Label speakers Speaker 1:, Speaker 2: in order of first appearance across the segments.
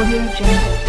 Speaker 1: Audio Jungle.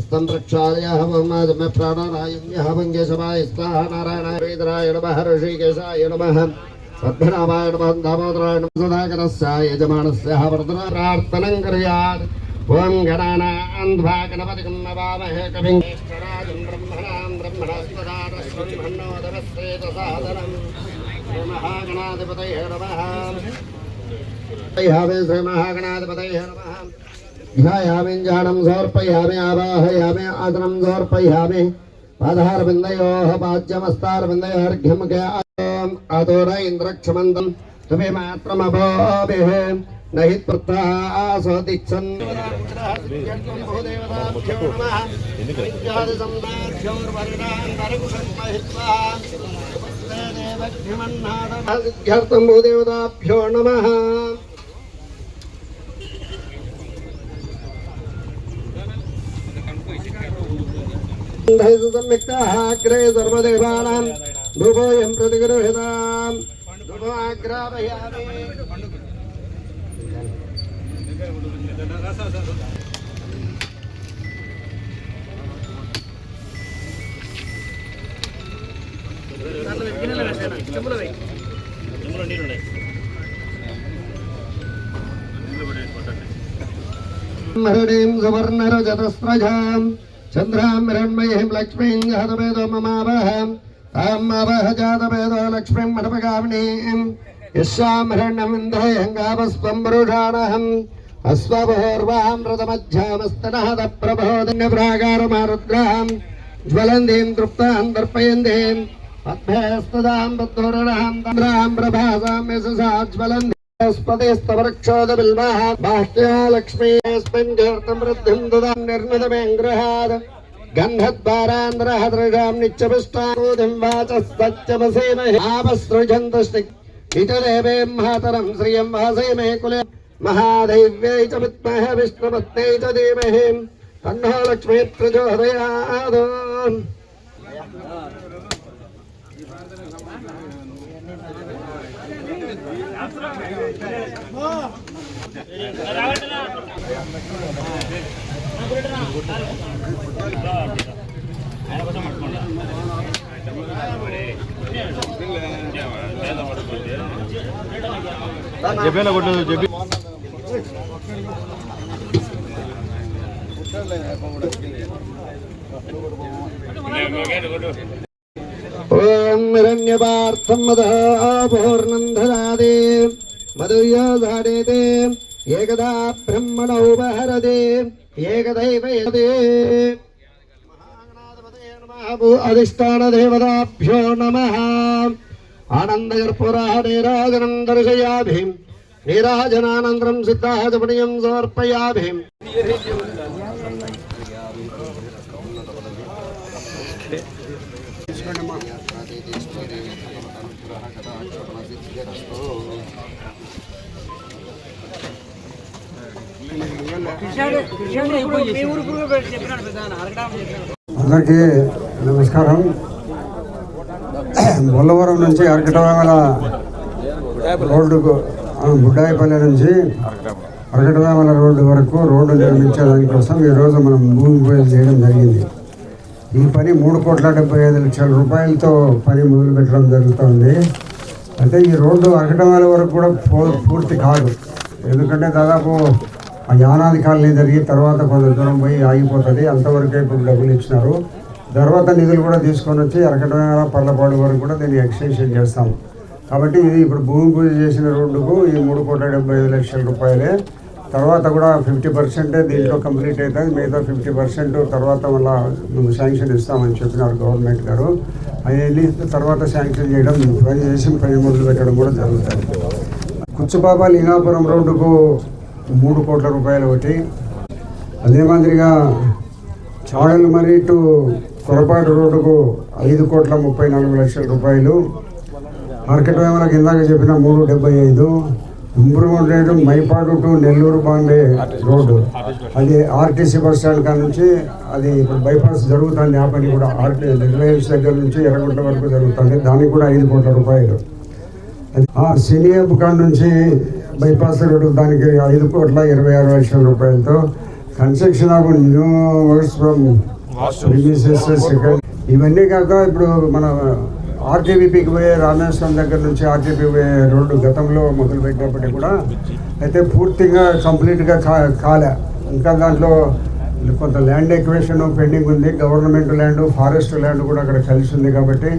Speaker 2: स्तंत्रक्षायाः मम हवम भङ्गे समाय स्वाहा नारायणाय वेदराय नमः, ऋषिकेशाय नमः। पद्मनाभाय नमः, दामोदराय नमः सदाकरस्याय यजमानस्याः वर्धनप्रार्थनं कुर्यात्। ॐ गणानान्ध्वा गणपतिकं नवामहे कविं ज्येष्ठराजं ब्रह्मणां ब्रह्मणस्पदारस्वन्नोदवस्वेतसाधनं श्रीमहागणाधिपतये नमः। श्रीमहागणाधिपतये नमः। ध्यायामिञ्जानं समर्पयामि आवाहयामि आदनं समर्पयामि पादारविन्दयोः पाद्यमस्तारविन्दयोर्घ्यमुखे अतो न इन्द्रक्षमन्तं मात्रमभोभिः न हि भूदेवताभ्यो नमः। सम्यक्ताः अग्रे सर्वदेवानां धूपोऽयं प्रतिगृह्यताम् धूपो आग्रापयामि హరణీం సువర్ణరజతస్రజాం చంద్రాం హిరణ్మయీం లక్ష్మీం జాతవేదో మమావహం. తాం అవహ జాతవేదో లక్ష్మీం మఠపగామినీం యస్యాం హిరణ్యమింద్రయంగావస్వం పురుషాణహం. అశ్వభోర్వాం రథమధ్యామస్తనహద ప్రభోదన్యప్రాకారమారుద్రాం జ్వలందీం తృప్తాం దర్పయందీం పద్భేస్తదాం బద్ధోరణాం తంద్రాం ప్రభాసాం యశసా జ్వలంది स्पतिस्तवक्षोदबिल्मः बाह्या लक्ष्मीस्मिन् कीर्तमृद्धिं ददां निर्मितमेङ्गृहात् गन्धद्वारान्तरः दृशां नित्यपुष्टानूधिं वाचः सत्यमसेमहे आपसृजन्तस्ति हितदेवे मातरं श्रियं वासेमे कुले महादैव्यै च विद्महे विष्णुपत्न्यै च धीमहि तन्नो लक्ष्मीप्रचोदयात्
Speaker 3: జబేలా కొట్టదు జబీ కొట్టాలి
Speaker 2: ఓం హిరణ్యపార్థం మదూర్ణం దదాదే మధుయోధాడేతే ఏకదా బ్రహ్మణౌ ఉపహరదే ఏకదైవ అధిష్టాన దేవతాభ్యో నమ. ఆనందకర్పురా నీరాజనం దర్శయాభి నీరాజనానంతరం సిద్ధాచపణీయం సమర్పయాభి.
Speaker 4: అందరికీ నమస్కారం.
Speaker 1: బొల్లవరం నుంచి అరకటవాగల రోడ్డుకు ఆ, బుడ్డాయిపల్లి నుంచి అరకటవాగల రోడ్డు వరకు రోడ్డు నిర్మించే దానికోసం ఈరోజు మనం భూమి పూజలు చేయడం జరిగింది. ఈ పని మూడు కోట్ల డెబ్బై ఐదు లక్షల రూపాయలతో పని మొదలు పెట్టడం జరుగుతుంది. అయితే ఈ రోడ్డు అరకటవాల వరకు కూడా పూర్తి కాదు. ఎందుకంటే దాదాపు ఆ యానాది కాలనీ జరిగి తర్వాత కొంత దూరం పోయి ఆగిపోతుంది. అంతవరకే ఇప్పుడు డబ్బులు ఇచ్చినారు. తర్వాత నిధులు కూడా తీసుకొని వచ్చి అరకటవాల పర్లపాడు వరకు కూడా దీన్ని ఎక్స్టెన్షన్ చేస్తాం కాబట్టి ఇది ఇప్పుడు భూమి పూజ చేసిన రోడ్డుకు ఈ మూడు కోట్ల డెబ్బై ఐదు లక్షల రూపాయలే తర్వాత కూడా ఫిఫ్టీ పర్సెంటే దీంట్లో కంప్లీట్ అవుతుంది. మిగతా ఫిఫ్టీ పర్సెంట్ తర్వాత మళ్ళా మేము శాంక్షన్ ఇస్తామని చెప్పినారు గవర్నమెంట్ గారు. అవన్నీ తర్వాత శాంక్షన్ చేయడం పని చేసి పని మొదలు పెట్టడం కూడా జరుగుతుంది. కుచ్చుపాప లింగాపురం రోడ్డుకు మూడు కోట్ల రూపాయలు ఒకటి. అదే మాదిరిగా చాడలు మరి టు కొరపాటు రోడ్డుకు ఐదు కోట్ల ముప్పై నాలుగు లక్షల రూపాయలు. మార్కెట్ వేమలకు ఇందాక చెప్పిన మూడు డెబ్బై ఐదు. Improvement Mypadu to Nellore Bombay road. అది ఆర్టీసీ బస్ స్టాండ్ కాడ నుంచి అది ఇప్పుడు బైపాస్ జరుగుతుంది ఆ పని కూడా ఆర్టీ రిలయన్స్ దగ్గర నుంచి ఎర్రగుంట వరకు జరుగుతుంది. దానికి కూడా ఐదు కోట్ల రూపాయలు. ఆ సినియర్ కాడ నుంచి బైపాస్ రోడ్డు దానికి ఐదు కోట్ల ఇరవై ఆరు లక్షల రూపాయలతో construction of new works from ఇవన్నీ కాక ఇప్పుడు మన ఆర్జేబీపీకి పోయే రామేశ్వరం దగ్గర నుంచి ఆర్జేపీ పోయే రోడ్డు గతంలో మొదలు పెట్టినప్పటికీ కూడా అయితే పూర్తిగా కంప్లీట్గా కా కాలే. ఇంకా దాంట్లో కొంత ల్యాండ్ ఎక్వేషన్ పెండింగ్ ఉంది. గవర్నమెంట్ ల్యాండ్ ఫారెస్ట్ ల్యాండ్ కూడా అక్కడ కలిసి ఉంది కాబట్టి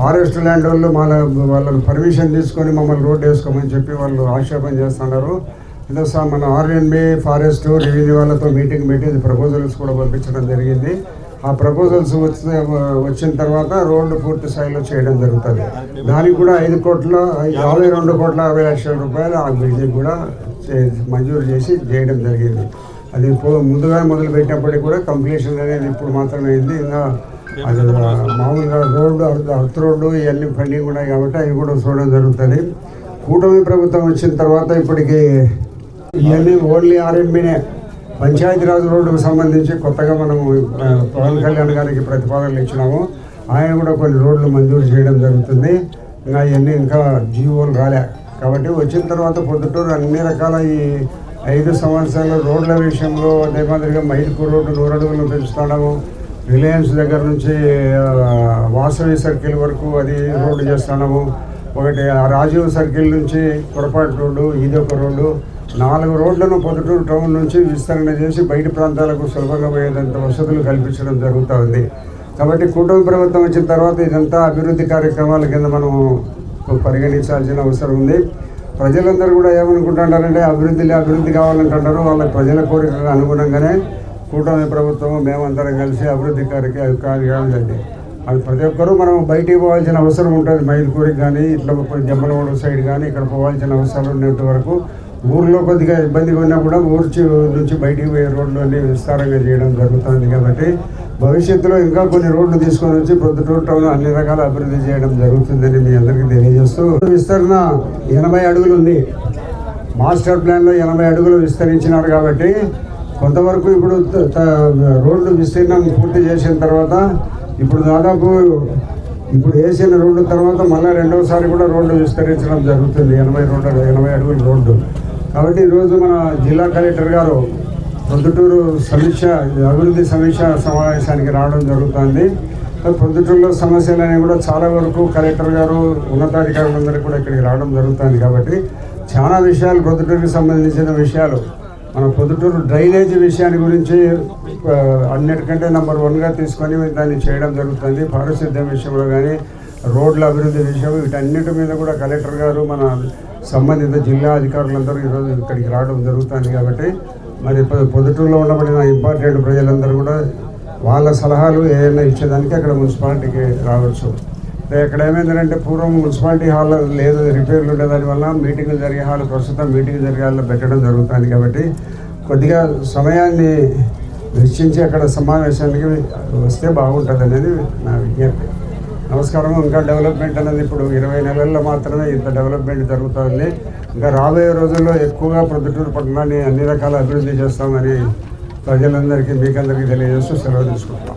Speaker 1: ఫారెస్ట్ ల్యాండ్ వాళ్ళు మన వాళ్ళని పర్మిషన్ తీసుకొని మమ్మల్ని రోడ్ వేసుకోమని చెప్పి వాళ్ళు ఆక్షేపం చేస్తున్నారు. ఇదో సార్ మన ఆర్ఎన్బి ఫారెస్ట్ రెవెన్యూ వాళ్ళతో మీటింగ్ పెట్టి ప్రపోజల్స్ కూడా పంపించడం జరిగింది. ఆ ప్రపోజల్స్ వచ్చిన వచ్చిన తర్వాత రోడ్డు పూర్తి స్థాయిలో చేయడం జరుగుతుంది. దానికి కూడా ఐదు కోట్ల యాభై రెండు కోట్ల యాభై లక్షల రూపాయలు ఆ బిల్డింగ్ కూడా చే- మంజూరు చేసి చేయడం జరిగింది. అది ముందుగా మొదలు పెట్టినప్పటికీ కూడా కంప్లీషన్ అనేది ఇప్పుడు మాత్రమే అయింది. ఇంకా అది మామూలుగా రోడ్డు అర్త్ రోడ్డు ఇవన్నీ పెండింగ్ ఉన్నాయి కాబట్టి అవి కూడా చూడడం జరుగుతుంది. కూటమి ప్రభుత్వం వచ్చిన తర్వాత ఇప్పటికీ ఇవన్నీ ఓన్లీ ఆర్ఎంబీనే పంచాయతీరాజ్ రోడ్డుకు సంబంధించి కొత్తగా మనము పవన్ కళ్యాణ్ గారికి ప్రతిపాదనలు ఇచ్చినాము. ఆయన కూడా కొన్ని రోడ్లు మంజూరు చేయడం జరుగుతుంది. ఇంకా ఇవన్నీ ఇంకా జీవోలు రాలే. కాబట్టి వచ్చిన తర్వాత పొద్దుటూరు అన్ని రకాల ఈ ఐదు సంవత్సరాల రోడ్ల విషయంలో అదే మాదిరిగా మైదుకూరు రోడ్డు నూరు అడుగులు పెంచుతాము. రిలయన్స్ దగ్గర నుంచి వాసవి సర్కిల్ వరకు అది రోడ్డు చేస్తున్నాము ఒకటి ఆ రాజీవ్ సర్కిల్ నుంచి పొరపాటు రోడ్డు ఇది ఒక రోడ్డు. నాలుగు రోడ్లను పొద్దుటూరు టౌన్ నుంచి విస్తరణ చేసి బయట ప్రాంతాలకు సులభంగా పోయేంత వసతులు కల్పించడం జరుగుతూ ఉంది. కాబట్టి కూటమి ప్రభుత్వం వచ్చిన తర్వాత ఇదంతా అభివృద్ధి కార్యక్రమాల కింద మనం పరిగణించాల్సిన అవసరం ఉంది. ప్రజలందరూ కూడా ఏమనుకుంటుంటారంటే అభివృద్ధిలో అభివృద్ధి కావాలంటున్నారు. వాళ్ళ ప్రజల కోరికకు అనుగుణంగానే కూటమి ప్రభుత్వం మేమందరం కలిసి అభివృద్ధి కార్య కార్యక్రమం అది ప్రతి ఒక్కరూ మనం బయటికి పోవాల్సిన అవసరం ఉంటుంది. మైలుకూరికి కానీ ఇట్లా జమ్మలవాడ సైడ్ కానీ ఇక్కడ పోవాల్సిన అవసరం ఉన్నంత వరకు ఊర్లో కొద్దిగా ఇబ్బందిగా ఉన్నా కూడా ఊరు నుంచి బయటికి పోయే రోడ్లు అన్ని విస్తారంగా చేయడం జరుగుతుంది కాబట్టి భవిష్యత్తులో ఇంకా కొన్ని రోడ్లు తీసుకొని వచ్చి ప్రొద్దుటూరు టౌన్ అన్ని రకాల అభివృద్ధి చేయడం జరుగుతుందని మీ అందరికీ తెలియజేస్తూ విస్తరణ ఎనభై అడుగులు ఉంది. మాస్టర్ ప్లాన్లో ఎనభై అడుగులు విస్తరించినారు కాబట్టి కొంతవరకు ఇప్పుడు రోడ్లు రోడ్డు విస్తీర్ణం పూర్తి చేసిన తర్వాత ఇప్పుడు దాదాపు ఇప్పుడు వేసిన రోడ్డు తర్వాత మళ్ళీ రెండోసారి కూడా రోడ్డు విస్తరించడం జరుగుతుంది. ఎనభై రెండు ఎనభై అడుగుల రోడ్డు. కాబట్టి ఈరోజు మన జిల్లా కలెక్టర్ గారు ప్రొద్దుటూరు సమీక్ష అభివృద్ధి సమీక్ష సమావేశానికి రావడం జరుగుతుంది. ప్రొద్దుటూరులో సమస్యలు అనేవి కూడా చాలా వరకు కలెక్టర్ గారు ఉన్నతాధికారులందరూ కూడా ఇక్కడికి రావడం జరుగుతుంది కాబట్టి చాలా విషయాలు ప్రొద్దుటూరుకి సంబంధించిన విషయాలు మన పొద్దుటూరు డ్రైనేజ్ విషయాన్ని గురించి అన్నిటికంటే నెంబర్ వన్గా తీసుకొని దాన్ని చేయడం జరుగుతుంది. పారిశుద్ధ్యం విషయంలో కానీ రోడ్ల అభివృద్ధి విషయం వీటన్నిటి మీద కూడా కలెక్టర్ గారు మన సంబంధిత జిల్లా అధికారులందరూ ఈరోజు ఇక్కడికి రావడం జరుగుతుంది కాబట్టి మరి పొద్దుటూరులో ఉండబడిన ఇంపార్టెంట్ ప్రజలందరూ కూడా వాళ్ళ సలహాలు ఏమైనా ఇచ్చేదానికి అక్కడ మున్సిపాలిటీకి రావచ్చు. ఇక్కడ ఏమైందంటే పూర్వం మున్సిపాలిటీ హాల్ లేదు రిపేర్లు ఉండేదాని వల్ల మీటింగ్లు జరిగే హాల్ ప్రస్తుతం మీటింగ్ జరిగే హాల్లో పెట్టడం జరుగుతుంది కాబట్టి కొద్దిగా సమయాన్ని వెచ్చించి అక్కడ సమావేశానికి వస్తే బాగుంటుంది అనేది నా విజ్ఞప్తి. నమస్కారం. ఇంకా డెవలప్మెంట్ అనేది ఇప్పుడు ఇరవై నెలల్లో మాత్రమే ఇంత డెవలప్మెంట్ జరుగుతుంది. ఇంకా రాబోయే రోజుల్లో ఎక్కువగా ప్రొద్దుటూరు పట్టణాన్ని అన్ని రకాల అభివృద్ధి చేస్తామని ప్రజలందరికీ మీకందరికీ తెలియజేస్తూ సెలవు తీసుకుంటాం